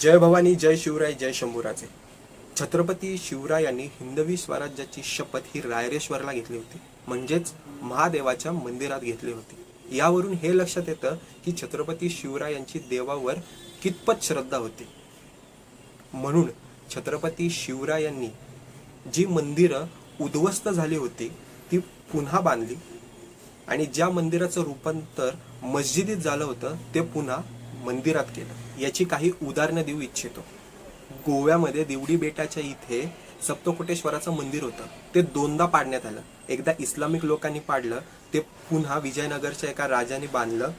जय भवानी जय शिवराय जय शंभूराजे. छत्रपती शिवरायांनी हिंदवी स्वराज्याची शपथ ही रायरेश्वरला घेतली होती. म्हणजेच महादेवाच्या मंदिरात घेतली होती. यावरून हे लक्षात येतं की छत्रपती शिवरायांची देवावर कितपत श्रद्धा होती. म्हणून छत्रपती शिवरायांनी जी मंदिरं उद्ध्वस्त झाली होती ती पुन्हा बांधली आणि ज्या मंदिराचं रूपांतर मस्जिदीत झालं होतं ते पुन्हा मंदिरात केलं. याची काही उदाहरणं देऊ इच्छितो. गोव्यामध्ये देवडी बेटाच्या इथे सप्तकोटेश्वराचं मंदिर होतं. ते दोनदा पाडण्यात आलं. एकदा इस्लामिक लोकांनी पाडलं ते पुन्हा विजयनगरच्या एका राजाने बांधलं.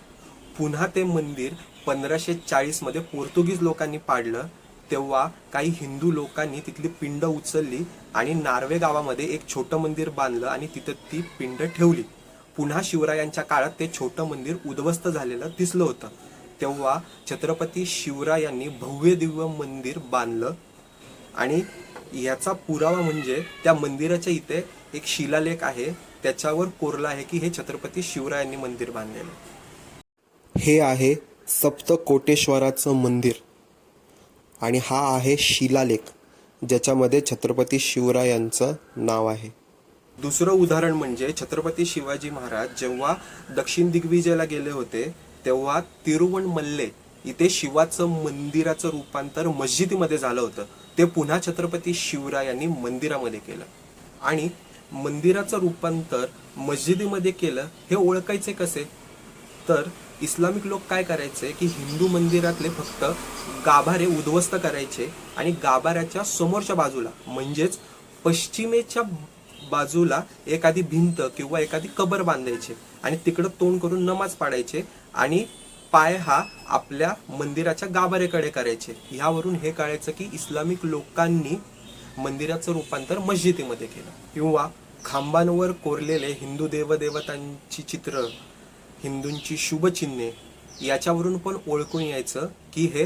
पुन्हा ते मंदिर पंधराशे चाळीसमध्ये पोर्तुगीज लोकांनी पाडलं. तेव्हा काही हिंदू लोकांनी तिथली पिंड उचलली आणि नार्वे गावामध्ये एक छोटं मंदिर बांधलं आणि तिथं ती पिंड ठेवली. पुन्हा शिवरायांच्या काळात ते छोटं मंदिर उद्ध्वस्त झालेलं दिसलं होतं. तेव्हा छत्रपती शिवरायांनी भव्य दिव्य मंदिर बांधलं. आणि याचा पुरावा म्हणजे त्या मंदिराच्या इथे एक शिलालेख आहे. त्याच्यावर कोरला आहे की हे छत्रपती शिवरायांनी मंदिर बांधलेलं. हे आहे सप्तकोटेश्वराचं मंदिर. आणि हा आहे शिलालेख ज्याच्यामध्ये छत्रपती शिवरायांचं नाव आहे. दुसरं उदाहरण म्हणजे छत्रपती शिवाजी महाराज जेव्हा दक्षिण दिग्विजयला गेले होते तेव्हा तिरुवणमल्ले इथे शिवाचं मंदिराचं रूपांतर मस्जिदीमध्ये झालं होतं. ते पुन्हा छत्रपती शिवरायांनी मंदिरामध्ये केलं. आणि मंदिराचं रूपांतर मस्जिदीमध्ये केलं हे ओळखायचे कसे? तर इस्लामिक लोक काय करायचे की हिंदू मंदिरातले फक्त गाभारे उद्ध्वस्त करायचे आणि गाभाऱ्याच्या समोरच्या बाजूला म्हणजेच पश्चिमेच्या बाजूला एखादी भिंत किंवा एखादी कबर बांधायचे आणि तिकडं तोंड करून नमाज पाडायचे आणि पाय हा आपल्या मंदिराच्या गाभाऱ्याकडे करायचे. ह्यावरून हे कळायचं की इस्लामिक लोकांनी मंदिराचं रूपांतर मस्जिदीमध्ये केलं. किंवा खांबांवर कोरलेले हिंदू देवदेवतांची चित्र हिंदूंची शुभचिन्हे याच्यावरून पण ओळखून यायचं की हे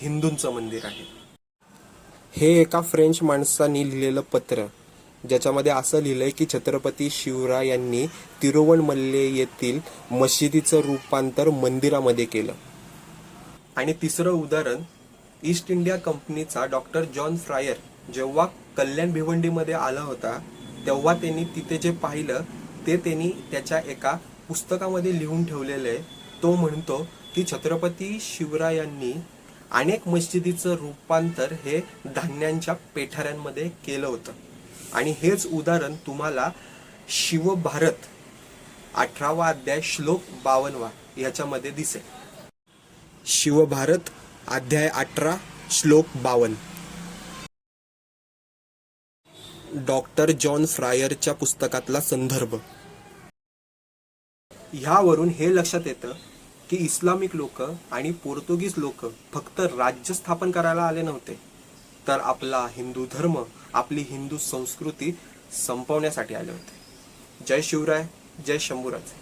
हिंदूंचं मंदिर आहे. हे एका फ्रेंच माणसाने लिहिलेलं पत्र. ज्याच्यामध्ये असं लिहिलंय की छत्रपती शिवराय यांनी तिरुवणमल्ले येथील मशिदीचं रूपांतर मंदिरामध्ये केलं. आणि तिसरं उदाहरण ईस्ट इंडिया कंपनीचा डॉक्टर जॉन फ्रायर जेव्हा कल्याण भिवंडीमध्ये आला होता तेव्हा त्यांनी तिथे जे पाहिलं ते त्यांनी त्याच्या एका पुस्तकामध्ये लिहून ठेवलेलं आहे. तो म्हणतो की छत्रपती शिवरायांनी अनेक मशिदीचं रूपांतर हे धान्यांच्या पेठाऱ्यांमध्ये केलं होतं. आणि हेच उदाहरण तुम्हाला शिवभारत अठरावा अध्याय श्लोक बावनवा ह्याच्यामध्ये दिसेल. शिवभारत अध्याय अठरा श्लोक बावन. डॉक्टर जॉन फ्रायरच्या पुस्तकातला संदर्भ. ह्यावरून हे लक्षात येतं की इस्लामिक लोक आणि पोर्तुगीज लोक फक्त राज्य स्थापन करायला आले नव्हते. तर आपला हिंदू धर्म आपली हिंदू संस्कृती संपवण्यासाठी आले होते. जय शिवराय जय शंभूराज.